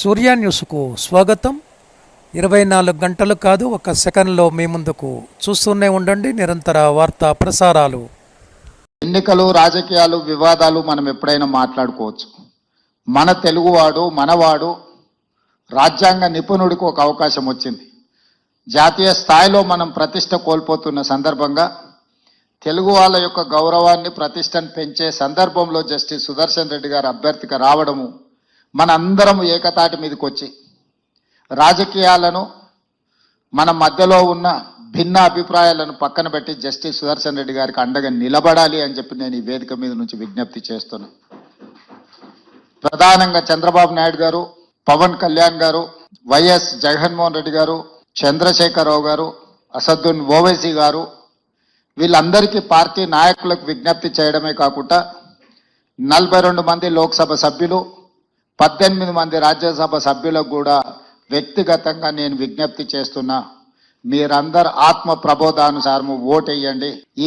సూర్య న్యూస్కు స్వాగతం. ఇరవై నాలుగు గంటలు కాదు ఒక సెకండ్లో మీ ముందుకు చూస్తూనే ఉండండి. నిరంతర వార్తా ప్రసారాలు. ఎన్నికలు రాజకీయాలు వివాదాలు మనం ఎప్పుడైనా మాట్లాడుకోవచ్చు. మన తెలుగువాడు మనవాడు రాజ్యాంగ నిపుణుడికి ఒక అవకాశం వచ్చింది. జాతీయ స్థాయిలో మనం ప్రతిష్ట కోల్పోతున్న సందర్భంగా తెలుగు వాళ్ళ యొక్క గౌరవాన్ని ప్రతిష్టను పెంచే సందర్భంలో జస్టిస్ సుదర్శన్ రెడ్డి గారు అభ్యర్థిగా రావడము మనందరం ఏకతాటి మీదకి వచ్చి రాజకీయాలను మన మధ్యలో ఉన్న భిన్న అభిప్రాయాలను పక్కన పెట్టి జస్టిస్ సుదర్శన్ రెడ్డి గారికి అండగా నిలబడాలి అని చెప్పి నేను ఈ వేదిక మీద నుంచి విజ్ఞప్తి చేస్తున్నా. ప్రధానంగా చంద్రబాబు నాయుడు గారు పవన్ కళ్యాణ్ గారు వైఎస్ జగన్మోహన్ రెడ్డి గారు చంద్రశేఖరరావు గారు అసదున్ ఓవైసీ గారు వీళ్ళందరికీ పార్టీ నాయకులకు విజ్ఞప్తి చేయడమే కాకుండా నలభై రెండు మంది లోక్సభ సభ్యులు పద్దెనిమిది మంది రాజ్యసభ సభ్యులకు కూడా వ్యక్తిగతంగా నేను విజ్ఞప్తి చేస్తున్నా. మీరందరు ఆత్మ ప్రబోధానుసారము ఓటేయండి. ఈ